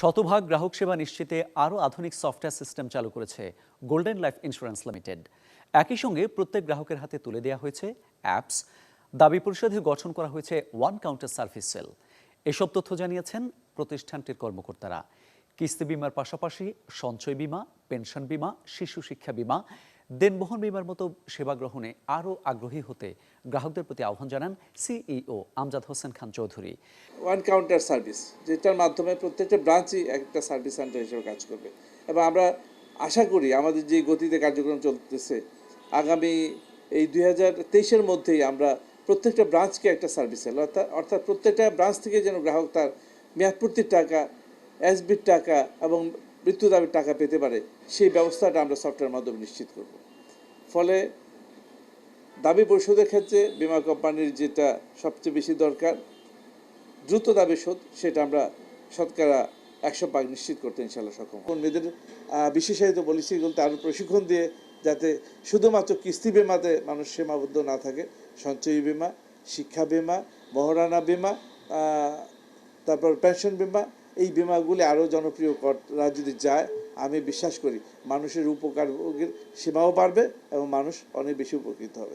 শতভাগ গ্রাহক সেবা নিশ্চিতে আরও আধুনিক সফটওয়্যার সিস্টেম চালু করেছে গোল্ডেন লাইফ ইন্স্যুরেন্স লিমিটেড। একই সঙ্গে প্রত্যেক গ্রাহকের হাতে তুলে দেওয়া হয়েছে অ্যাপস। দাবি পরিশোধে গঠন করা হয়েছে ওয়ান কাউন্টার সার্ভিস সেল। এসব তথ্য জানিয়েছেন প্রতিষ্ঠানটির কর্মকর্তারা। কিস্তি বিমার পাশাপাশি সঞ্চয় বিমা, পেনশন বিমা, শিশু শিক্ষা বিমা দেনবহন বিমার মতো সেবা গ্রহণে আরও আগ্রহী হতে গ্রাহকদের প্রতি আহ্বান জানান CEO Amjad Hossain Khan Chowdhury. One counter service যেটার মাধ্যমে প্রত্যেকটা ব্রাঞ্চই একটা সার্ভিস সেন্টার হিসেবে কাজ করবে। এবং আমরা আশা করি আমাদের যে গতিতে কার্যক্রম চলতেছে, আগামী এই দুই হাজার তেইশের মধ্যেই আমরা প্রত্যেকটা ব্রাঞ্চকে একটা সার্ভিস অর্থাৎ অর্থাৎ প্রত্যেকটা ব্রাঞ্চ থেকে যেন গ্রাহক তার মেয়াদপূর্তির টাকা এসবির টাকা এবং মৃত্যু দাবির টাকা পেতে পারে, সেই ব্যবস্থাটা আমরা সফটওয়্যার মাধ্যমে নিশ্চিত করব। ফলে দাবি পরিশোধের ক্ষেত্রে বিমা কোম্পানির যেটা সবচেয়ে বেশি দরকার, দ্রুত দাবি শোধ, সেটা আমরা শতকরা একশো ভাগ নিশ্চিত করতে ইনশাল্লাহ সক্ষম কর্মীদের বিশেষায়িত পলিসিগুলোতে আরও প্রশিক্ষণ দিয়ে যাতে শুধুমাত্র কিস্তি বিমাতে মানুষ সীমাবদ্ধ না থাকে, সঞ্চয়ী বিমা, শিক্ষা বিমা মহারানা বিমা তারপর পেনশন বিমা এই বিমাগুলি আরও জনপ্রিয় করা যদি যায়, আমি বিশ্বাস করি মানুষের উপকার সীমাও বাড়বে এবং মানুষ অনেক বেশি উপকৃত হবে।